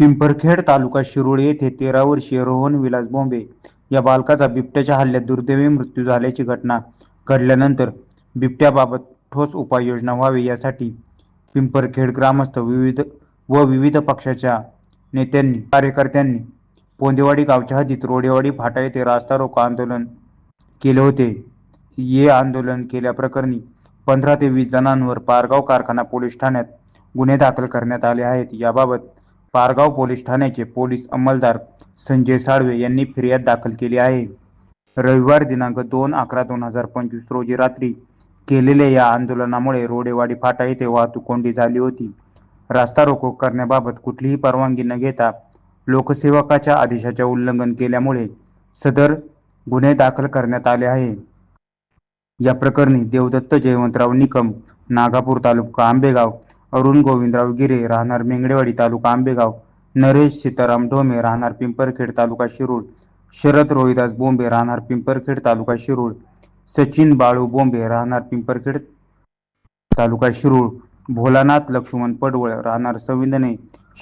पिंपरखेड तालुका शिरूर येथे तेरा वर्षीय रोहन विलास बोंबे या बालकाचा बिबट्याच्या हल्ल्यात दुर्दैवी मृत्यू झाल्याची घटना घडल्यानंतर बिबट्याबाबत ठोस उपाययोजना व्हावी यासाठी पिंपरखेड ग्रामस्थ विविध व विविध पक्षाच्या नेत्यांनी कार्यकर्त्यांनी पोंदेवाडी गावच्या हद्दीत रोडेवाडी फाटा येथे रास्ता रोको आंदोलन केले होते. हे आंदोलन केल्याप्रकरणी पंधरा ते वीस जणांवर पारगाव कारखाना पोलीस ठाण्यात गुन्हे दाखल करण्यात आले आहेत. याबाबत पारगाव पोलीस ठाण्याचे पोलीस अंमलदार संजय साळवे यांनी फिर्याद दाखल केली आहे. रविवार दिनांक दोन अकरा दोन हजार पंचवीस रोजी रात्री केलेल्या या आंदोलनामुळे रोडेवाडी फाटा येथे वाहतूक कोंडी झाली होती. रास्ता रोको करण्याबाबत कुठलीही परवानगी न घेता लोकसेवकाच्या आदेशाचे उल्लंघन केल्यामुळे सदर गुन्हे दाखल करण्यात आले आहे. या प्रकरणी देवदत्त जयवंतराव निकम नागापूर तालुका आंबेगाव अरुण गोविंदराव गिरे राहणार मेंगडेवाडी तालुका आंबेगाव. नरेश सीताराम ढोमे राहणार पिंपरखेड तालुका शिरूळ. शरद रोहिदास बोंबे राहणार पिंपरखेड तालुका शिरूळ. सचिन बाळू बोंबे राहणार पिंपरखेड तालुका शिरूळ. भोलानाथ लक्ष्मण पडवळ राहणार संविंदने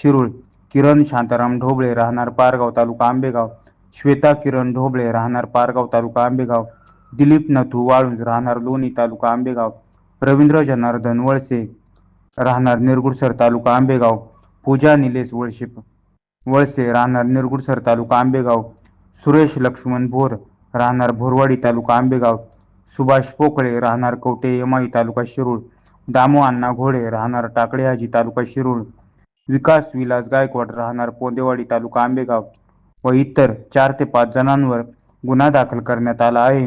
शिरूळ. किरण शांताराम ढोबळे राहणार पारगाव तालुका आंबेगाव. श्वेता किरण ढोबळे राहणार पारगाव तालुका आंबेगाव. दिलीप नथू वाळुंज राहणार लोणी तालुका आंबेगाव. रवींद्र जनार्दन वळसे राहणार निरगुडसर तालुका आंबेगाव. पूजा निलेश वळशीप. वळसे राहणार निरगुडसर तालुका आंबेगाव. सुरेश लक्ष्मण भोर राहणार भोरवाडी तालुका आंबेगाव. सुभाष पोकळे राहणार कवटे यमाई तालुका शिरूळ. दामो अण्णा घोडे राहणार टाकळेहाजी तालुका शिरूळ. विकास विलास गायकवाड राहणार पोंदेवाडी तालुका आंबेगाव. व इतर चार ते पाच जणांवर गुन्हा दाखल करण्यात आला आहे.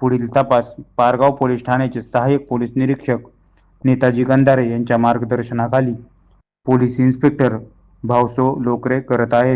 पुढील तपास पारगाव पोलीस ठाण्याचे सहाय्यक पोलीस निरीक्षक नेताजी गंधारे यांच्या मार्गदर्शनाखाली पोलीस इन्स्पेक्टर भावसो लोकरे करत आहेत.